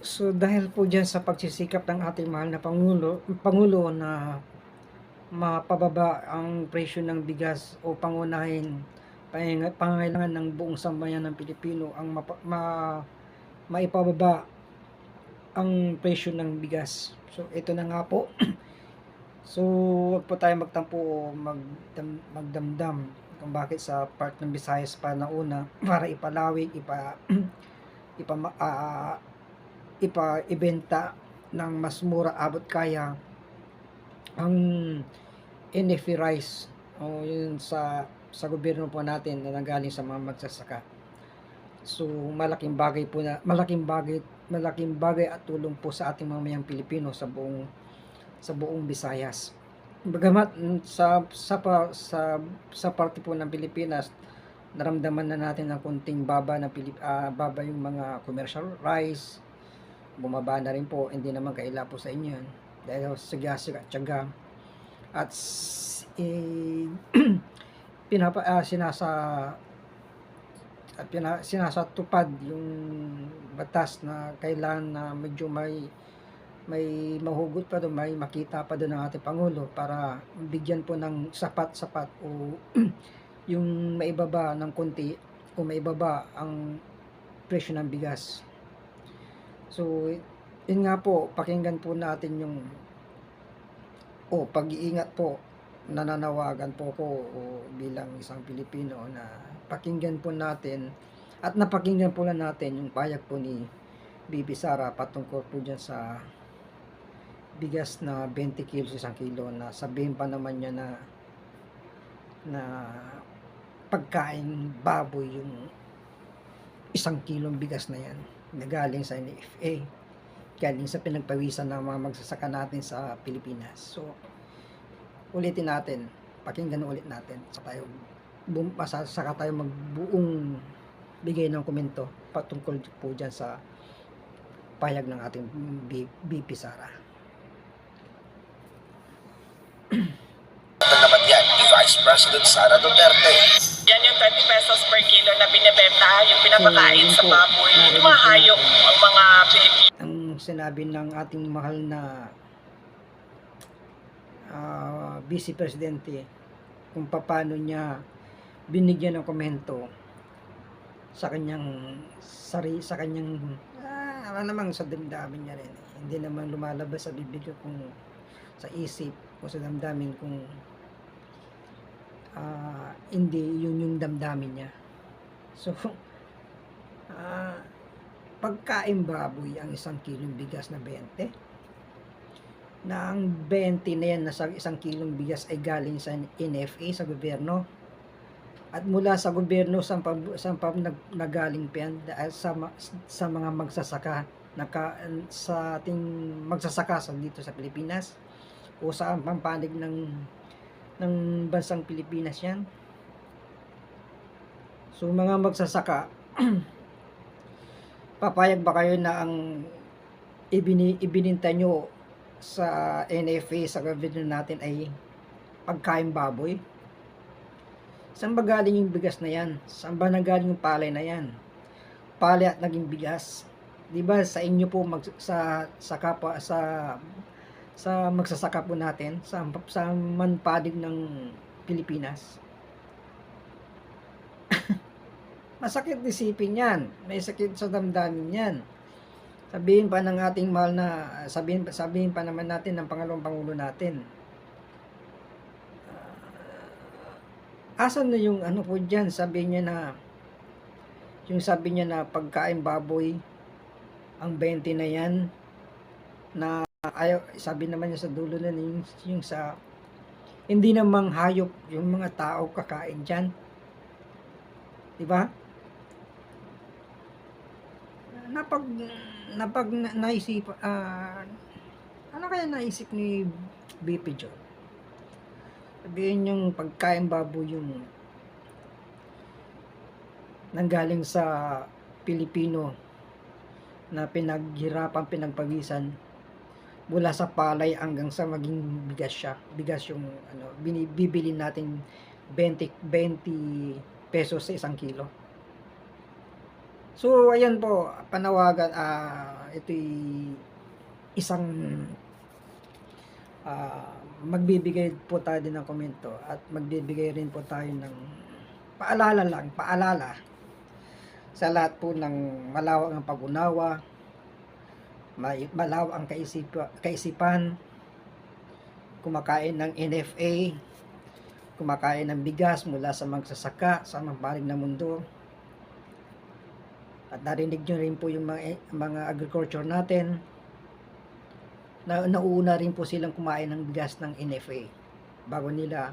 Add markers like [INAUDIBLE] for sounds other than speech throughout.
So dahil po diyan sa pagsisikap ng ating mahal na Pangulo, Pangulo na mapababa ang presyo ng bigas o pangunahin panganga- pangangailangan ng buong sambayan ng Pilipino ang mapa, ma, maipababa ang presyo ng bigas. So ito na nga po. [CLEARS THROAT] so wag po tayo magtampo o magdam, magdamdam kung bakit sa part ng Visayas pa na una [CLEARS THROAT] para ipalawig, ipa [CLEARS THROAT] ipa ah, ipa ibenta ng mas mura abot kaya ang NFE rice o yun sa sa gobyerno po natin na nanggaling sa mga magsasaka. So malaking bagay po na malaking bagay malaking bagay at tulong po sa ating mamayang Pilipino sa buong sa buong Visayas. Bagamat sa sa sa sa parte po ng Pilipinas naramdaman na natin ng kunting baba na Pilip, ah, baba yung mga commercial rice bumaba na rin po hindi naman kaila po sa inyo dahil sa at tiyaga at eh, [CLEARS THROAT] pinapa ah, sinasa at pina, sinasatupad yung batas na kailangan na medyo may may mahugot pa doon, may makita pa doon ng ating Pangulo para bigyan po ng sapat-sapat o [CLEARS THROAT] yung maibaba ng konti o maibaba ang presyo ng bigas. So, yun nga po, pakinggan po natin yung o pag-iingat po nananawagan po ko o bilang isang Pilipino na pakinggan po natin at napakinggan po na natin yung payag po ni Bibi Sara patungkol po dyan sa bigas na 20 kilos isang kilo na sabihin pa naman niya na na pagkain baboy yung isang kilong bigas na yan na galing sa NFA galing sa pinagpawisan ng mga magsasaka natin sa Pilipinas. So ulitin natin. Pakinggan ulit natin. Sa tayo bum, sa, saka tayo magbuong bigay ng komento patungkol po dyan sa payag ng ating BP Sara. Naman Vice President Sara Duterte. Yan yung 20 pesos per kilo na binibenta, yung pinapakain So, sa baboy. Yung mga hayop, ang mga Pilipino. ang sinabi ng ating mahal na ah, Vice Presidente kung paano niya binigyan ng komento sa kanyang sari sa kanyang ah, ano namang sa damdamin niya rin hindi naman lumalabas sa bibig ko kung sa isip o sa damdamin kung ah, hindi yun yung damdamin niya. So [LAUGHS] ah pagkain baboy ang isang kilong bigas na 20 na ang 20 na yan na sa isang kilong bigas ay galing sa NFA sa gobyerno. At mula sa gobyerno sa pam, sa pam nag, nagaling pa yan dahil sa, sa mga magsasaka naka, sa ating magsasaka sa dito sa Pilipinas. O sa pampanig ng ng bansang Pilipinas yan so mga magsasaka [CLEARS THROAT] papayag ba kayo na ang ibini, ibininta nyo sa NFA sa gobyerno natin ay pagkain baboy? Saan ba galing yung bigas na yan? Saan ba nagaling yung palay na yan? Palay at naging bigas. 'Di ba sa inyo po mag, sa sa kapwa sa sa magsasaka po natin sa sa manpadig ng Pilipinas. Masakit isipin yan. May sakit sa damdamin yan. Sabihin pa ng ating mahal na, sabihin, sabihin pa naman natin ng pangalawang pangulo natin. Ah, asan na yung ano po dyan? Sabi niya na, yung sabi niya na pagkain baboy, ang 20 na yan, na ayaw, sabi naman niya sa dulo na yung, yung sa, hindi namang hayop yung mga tao kakain dyan. Di ba? Napag napag na, naisip ah, ano kaya naisip ni BP John? Sabihin yung pagkain baboy yung nanggaling sa Pilipino na pinaghirapan pinagpawisan mula sa palay hanggang sa maging bigas siya bigas yung ano binibili natin 20 20 pesos sa isang kilo So, ayan po, panawagan, ah, ito'y isang ah, magbibigay po tayo din ng komento at magbibigay rin po tayo ng paalala lang, paalala sa lahat po ng malawak ang pag-unawa, malawak ang kaisipa, kaisipan, kumakain ng NFA, kumakain ng bigas mula sa magsasaka sa mga balig ng mundo. At narinig nyo rin po yung mga, mga agriculture natin. Na nauuna rin po silang kumain ng bigas ng NFA bago nila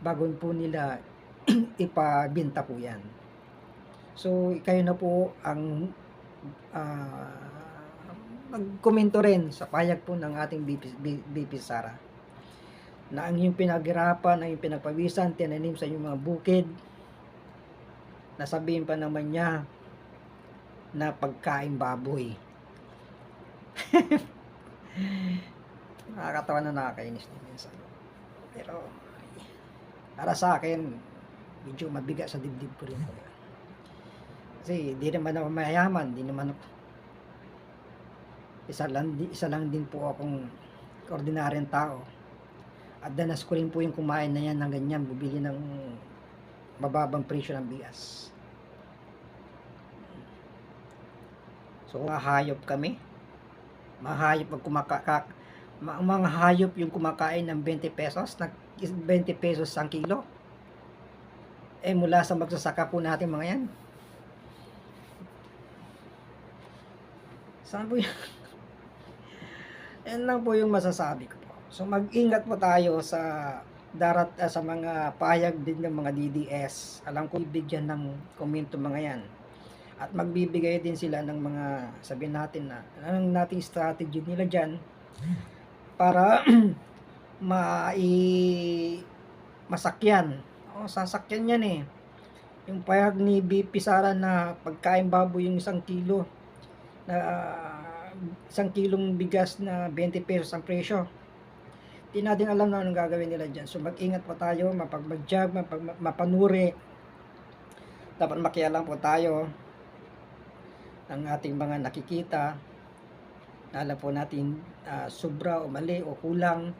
bago po nila [CLEARS THROAT] ipabinta po yan. So, kayo na po ang ah, magkomento rin sa payag po ng ating BP, BP Sara. Na ang yung pinaghirapan, ang yung pinagpawisan, tinanim sa inyong mga bukid, nasabihin pa naman niya na pagkain baboy. [LAUGHS] Nakakatawa na nakakainis din minsan. Pero, para sa akin, medyo mabigat sa dibdib ko rin. Kasi, di naman ako mayaman, di naman ako, isa lang, isa lang din po akong ordinaryong tao. At danas ko rin po yung kumain na yan ng ganyan, bibili ng mababang presyo ng bigas. So, hayop kami. Mga hayop pag kumakaka, ma- mga hayop yung kumakain ng 20 pesos, nag 20 pesos ang kilo. Eh, mula sa magsasaka po natin mga yan. Saan po yan? [LAUGHS] Yan lang po yung masasabi ko po. So mag-ingat po tayo sa darat ah, sa mga payag din ng mga DDS. Alam ko ibigyan ng komento mga yan. At magbibigay din sila ng mga sabihin natin na anong nating strategy nila diyan para [CLEARS THROAT] mai masakyan. O sasakyan yan eh. Yung payag ni BP Sara na pagkain baboy yung isang kilo na ah, isang kilong bigas na 20 pesos ang presyo. Di natin alam na anong gagawin nila dyan. So mag-ingat po tayo, mapagmadyag, mapag, mapanuri. Dapat makialam po tayo ng ating mga nakikita. Alam po natin ah, sobra o mali o kulang.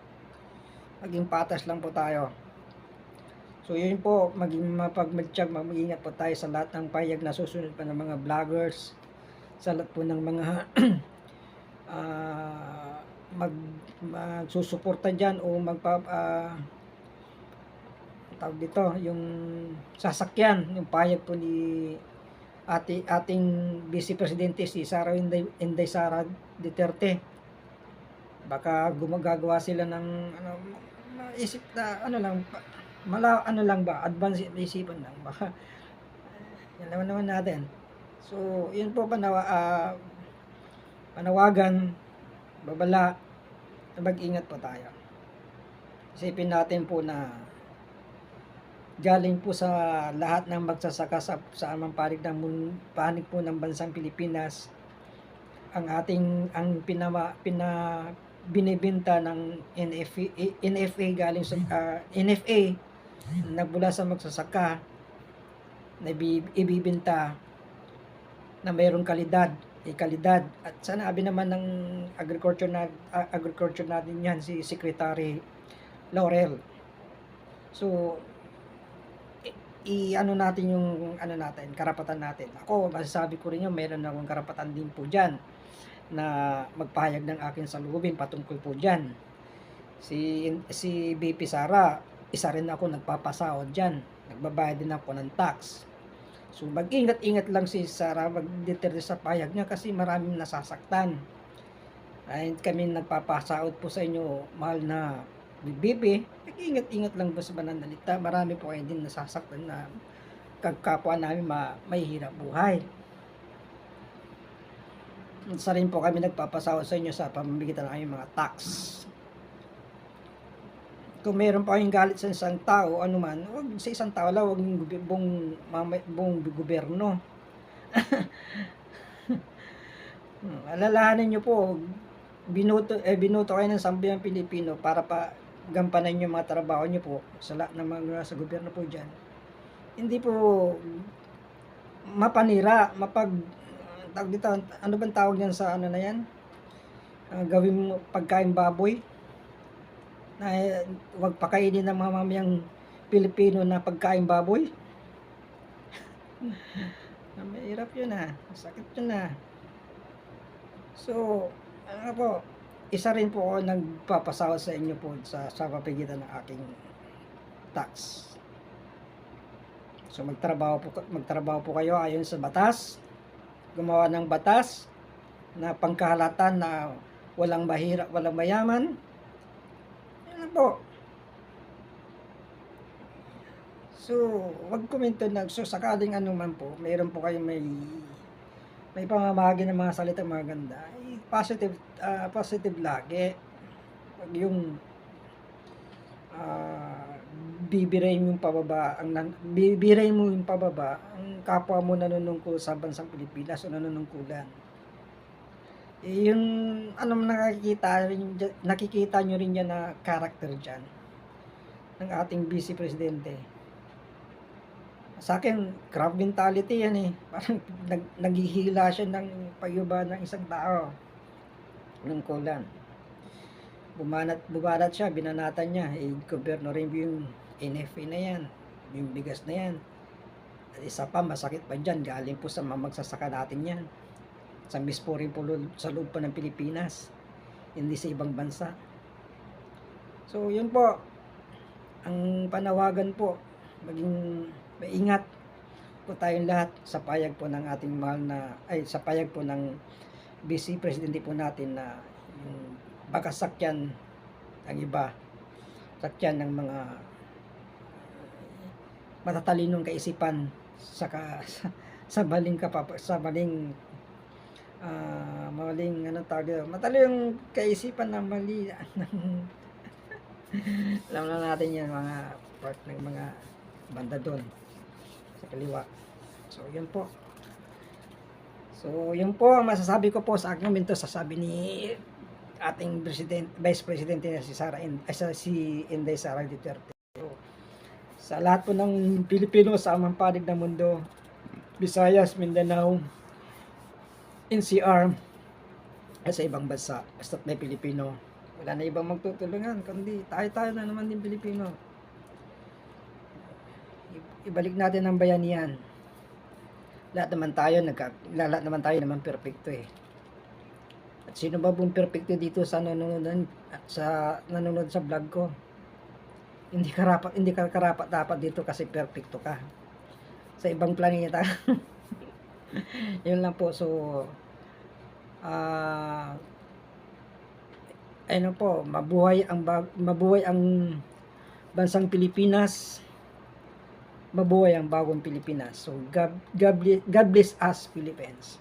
Maging patas lang po tayo. So yun po, maging mapagmadyag, mag-ingat po tayo sa lahat ng payag na susunod pa ng mga vloggers sa lahat po ng mga [CLEARS THROAT] ah, mag magsusuporta diyan o magpa ah, tawag dito yung sasakyan yung payag po ni ati, ating Vice Presidente si Sara Inday, Inday Sara Duterte. Baka gumagagawa sila ng ano maisip na ano lang mala ano lang ba advance isipan lang baka [LAUGHS] yan naman naman natin. So, yun po panawa, ah, panawagan, babala, mag-ingat po tayo. Isipin natin po na galing po sa lahat ng magsasaka sa, sa amang panig ng panig po ng bansang Pilipinas ang ating ang pinawa pina binibenta ng NFA, NFA galing sa ah, NFA nagbula sa magsasaka na ibi- ibibenta na mayroong kalidad, eh, kalidad. At sanabi naman ng agriculture na ah, agriculture natin yan si Secretary Laurel. So i, i- ano natin yung ano natin, karapatan natin. Ako, masasabi ko rin yun, meron akong karapatan din po diyan na magpahayag ng akin sa lubin patungkol po diyan. Si si BP Sara, isa rin ako nagpapasahod diyan. Nagbabayad din ako ng tax. So mag-ingat-ingat lang si Sarah mag-deter sa payag niya kasi maraming nasasaktan. Ay kami nagpapasaot po sa inyo, mahal na bibi. Mag-ingat-ingat lang po sa pananalita. Marami po kayo din nasasaktan na kagkapwa namin ma may hirap buhay. Isa rin po kami nagpapasaot sa inyo sa pamamagitan ng aming mga tax kung meron pa kayong galit sa isang tao, ano man, wag sa isang tao lang, wag yung buong, buong gobyerno. [LAUGHS] Hmm, Alalahanin nyo po, binuto, eh, binuto kayo ng sambayang Pilipino para pa gampanan yung mga trabaho nyo po sa lahat ng mga sa gobyerno po dyan. Hindi po mapanira, mapag tawag dito, ano bang tawag niyan sa ano na yan? Ah, gawin mo pagkain baboy. Na eh, wag pakainin ng mga mamayang Pilipino na pagkain baboy. [LAUGHS] Ah, Mahirap yun ah. Sakit yun ah. So, ano po, isa rin po ako nagpapasawa sa inyo po sa, sa papigitan ng aking tax. So magtrabaho po magtrabaho po kayo ayon sa batas. Gumawa ng batas na pangkahalatan na walang mahirap, walang mayaman. Yan po. So, wag komento na so sakaling ano po, mayroon po kayong may may pamamahagi ng mga salita maganda. Eh, positive ah, positive lagi. Yung ah, bibirayin mo yung pababa, ang bibirayin mo yung pababa, ang kapwa mo nanunungkol sa bansang Pilipinas o nanunungkulan. Eh, yung ano nakikita rin dyan- nakikita nyo rin yan na character diyan ng ating vice presidente. Sa akin, crab mentality yan eh. Parang nag, naghihila siya ng payuba ng isang tao. Ng kulan. Bumanat, bumanat siya, binanatan niya. Eh, gobyerno rin yung NFA na yan. Yung bigas na yan. At isa pa, masakit pa dyan. Galing po sa mga magsasaka natin yan. Sa mispo rin po sa loob pa ng Pilipinas. Hindi sa ibang bansa. So, yun po. Ang panawagan po, maging maingat po tayong lahat sa payag po ng ating mahal na, ay sa payag po ng BC Presidente po natin na yung baka sakyan ang iba sakyan ng mga matatalinong kaisipan saka sa, sa maling kapap sa maling ah, maling ano tawag dito, matalinong kaisipan na mali. [LAUGHS] Alam na natin yan mga part ng mga banda doon sa kaliwa. So yun po so yun po ang masasabi ko po sa aking minto sasabi ni ating president vice president na si Sara In, ay, sa- si Inday Sara Duterte. So, sa lahat po ng Pilipino sa amang panig ng mundo Visayas, Mindanao NCR at sa ibang bansa basta't may Pilipino. Wala na ibang magtutulungan kundi tayo-tayo na naman din Pilipino. Ibalik natin ang bayanihan lahat naman tayo nagka, lahat naman tayo naman perfecto eh. At sino ba pong perfecto dito sa nanonood sa nanonood sa vlog ko? Hindi karapat hindi ka karapat dapat dito kasi perfecto ka. Sa ibang planeta. [LAUGHS] Yun lang po. So ah ano po. Mabuhay ang mabuhay ang bansang Pilipinas mabuhay ang bagong Pilipinas. So God, God, bless, God bless us Philippines